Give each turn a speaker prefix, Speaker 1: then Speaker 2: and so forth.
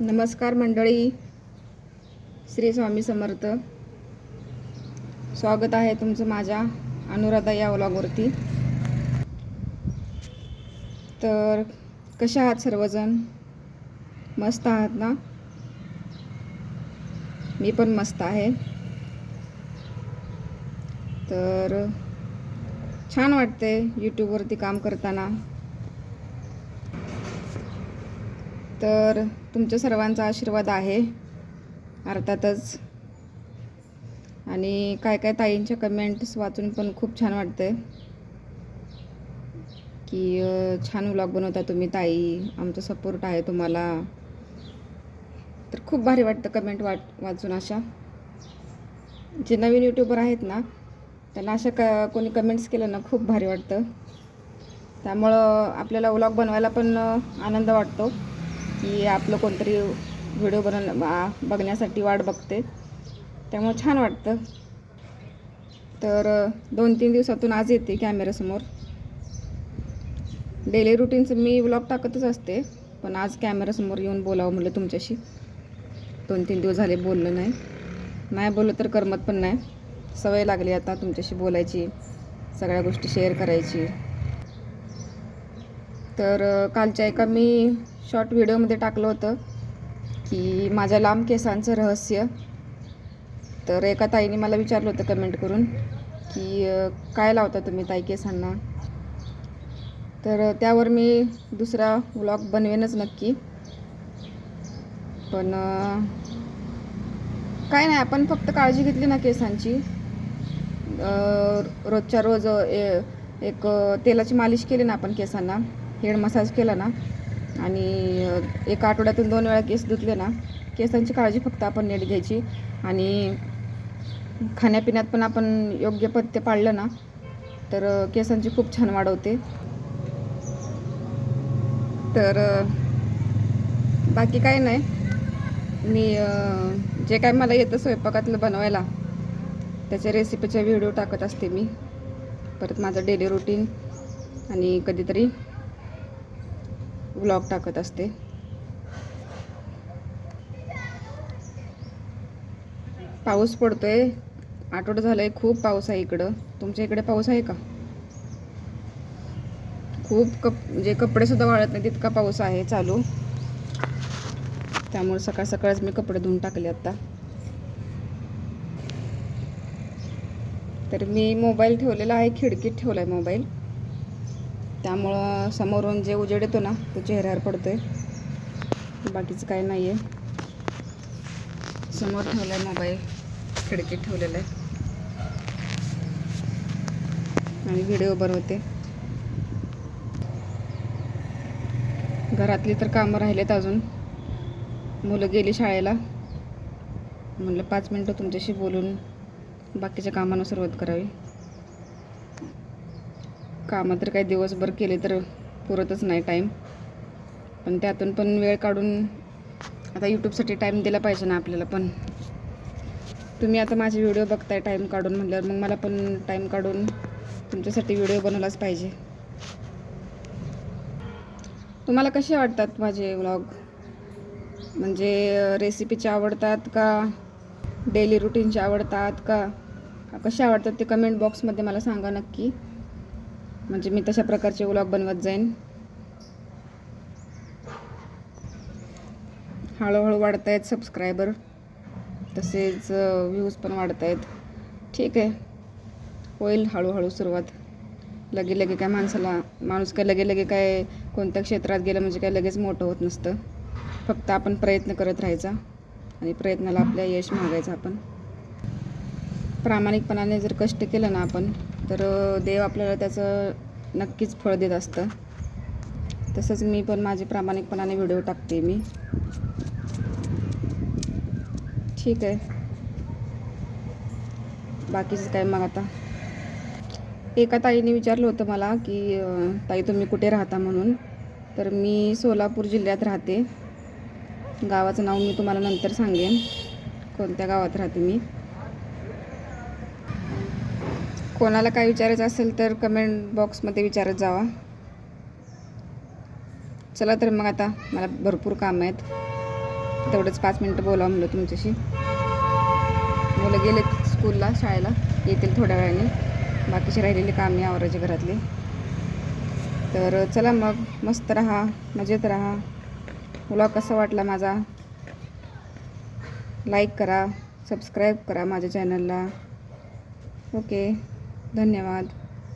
Speaker 1: नमस्कार मंडळी. श्री स्वामी समर्थ. स्वागत आहे तुमचं माझ्या अनुराधा या ओलागवरती तर कशा आहात सर्वजण? मस्त आहात ना? मी पण मस्त आहे. तर छान वाटते यूट्यूबवरती काम करताना. तर तुमच्या सर्वांचा आशीर्वाद आहे अर्थातच. आणि काय काय ताईंच्या कमेंट्स वाचून पण खूप छान वाटते की छान व्लॉग बनवता तुम्ही ताई. आमचा सपोर्ट आहे तुम्हाला. तर खूप भारी वाटतं कमेंट वाट वाचून अशा. जे नवीन यूट्यूबर आहेत ना त्यांना अशा क कोणी कमेंट्स केलं ना खूप भारी वाटतं. त्यामुळं आपल्याला व्लॉग बनवायला पण आनंद वाटतो. की आपलं कोणतरी व्हिडिओ बन बघण्यासाठी वाट बघते. त्यामुळं छान वाटतं. तर दोन तीन दिवसातून आज येते कॅमेऱ्यासमोर डेली रुटीनचं मी व्लॉग टाकतच असते पण आज कॅमेऱ्यासमोर येऊन बोलावं म्हटलं तुमच्याशी. दोन तीन दिवस झाले बोललं नाही. नाही बोललं तर करमत पण नाही. सवय लागली आता तुमच्याशी बोलायची सगळ्या गोष्टी शेअर करायची. तर कालच्या एका मी शॉर्ट व्हिडिओमध्ये टाकलं होतं की माझ्या लांब केसांचं रहस्य. तर एका ताईने मला विचारलं होतं कमेंट करून की काय लावता तुम्ही ताई केसांना? तर त्यावर मी दुसरा व्लॉग बनवेनच नक्की. पण काय नाही आपण फक्त काळजी घेतली ना केसांची. रोजच्या रोज ए- एक तेलाची मालिश केली ना आपण केसांना हेड मसाज केला ना आणि एका आठवड्यातून दोन वेळा केस धुतले ना केसांची काळजी फक्त आपण नीट घ्यायची. आणि खाण्यापिण्यात पण आपण योग्य पथ्य पाळलं ना तर केसांची खूप छान वाढ होते. तर बाकी काही नाही. मी जे काय मला येतं स्वयंपाकातलं बनवायला त्याच्या रेसिपीचे व्हिडिओ टाकत असते मी. परत माझं डेली रुटीन आणि कधीतरी व्लॉग टाकत असते. पाऊस पडतोय. आठवडं झालंय खूप पाऊस आहे इकडं. तुमच्या इकडे पाऊस आहे का? खूप कप म्हणजे कपडेसुद्धा वाळत नाही तितका पाऊस आहे चालू. त्यामुळे सकाळ सकाळच मी कपडे धुवून टाकले आता. तर मी मोबाईल ठेवलेला आहे खिडकीत ठेवला आहे मोबाईल. त्यामुळं समोरून जे उजेड येतो ना तो चेहऱ्यावर पडतो आहे बाकीचं काय नाही आहे समोर ठेवला आहे मोबाईल. खिडकीत ठेवलेला आहे आणि व्हिडिओ बनवते घरातली तर कामं राहिलेत अजून. मुलं गेली शाळेला. म्हणलं पाच मिनटं तुमच्याशी बोलून बाकीच्या कामांना सुरुवात करावी. कामं तर काही दिवसभर केले तर पुरतच नाही टाईम पण त्यातून पण वेळ काढून आता यूट्यूबसाठी टाईम दिला पाहिजे ना आपल्याला पण. तुम्ही आता माझे व्हिडिओ बघताय टाईम काढून म्हटल्यावर मग मला पण टाईम काढून तुमच्यासाठी व्हिडिओ बनवलाच पाहिजे. तुम्हाला कसे वाटतात माझे व्लॉग म्हणजे रेसिपीचे आवडतात का? डेली रुटीनचे आवडतात का? का कसे आवडतात ते कमेंट बॉक्समध्ये मला सांगा नक्की. म्हणजे मी तशा प्रकारचे व्लॉग बनवत जाईन. हळूहळू वाढत आहेत सबस्क्रायबर तसेच व्ह्यूज पण वाढत आहेत ठीक आहे. होईल हळूहळू सुरुवात. लगे लगे काय माणसाला माणूस काय लगे लगे काय कोणत्या क्षेत्रात गेलं म्हणजे काय लगेच मोठं होत नसतं. फक्त आपण प्रयत्न करत राहायचा आणि प्रयत्नाला आपल्या यश मागायचं आपण. प्रामाणिकपणाने जर कष्ट केलं ना आपण तर देव आपल्याला त्याचं नक्कीच फळ देत असतं. तसंच मी पण माझे प्रामाणिकपणाने व्हिडिओ टाकते मी. ठीक आहे. बाकीचं काय मग आता? एका ताईने विचारलं होतं मला की ताई तुम्ही कुठे राहता म्हणून? तर मी सोलापूर जिल्ह्यात राहते. गावाचं नाव मी तुम्हाला नंतर सांगेन. कोणत्या गावात राहते मी? कोणाला काय विचारायचं असेल तर कमेंट बॉक्समध्ये विचारत जावा. चला तर मग आता मला भरपूर काम आहेत. तेवढंच पाच मिनटं बोलावं म्हणलं तुमच्याशी. मुलं गेलेत स्कूलला शाळेला. येतील थोड्या वेळाने. बाकीचे राहिलेले कामे आवरायचे घरातले. तर चला मग मस्त राहा मजेत राहा. मुला कसा वाटला माझा? लाईक करा सबस्क्राईब करा माझ्या चॅनलला ओके धन्यवाद.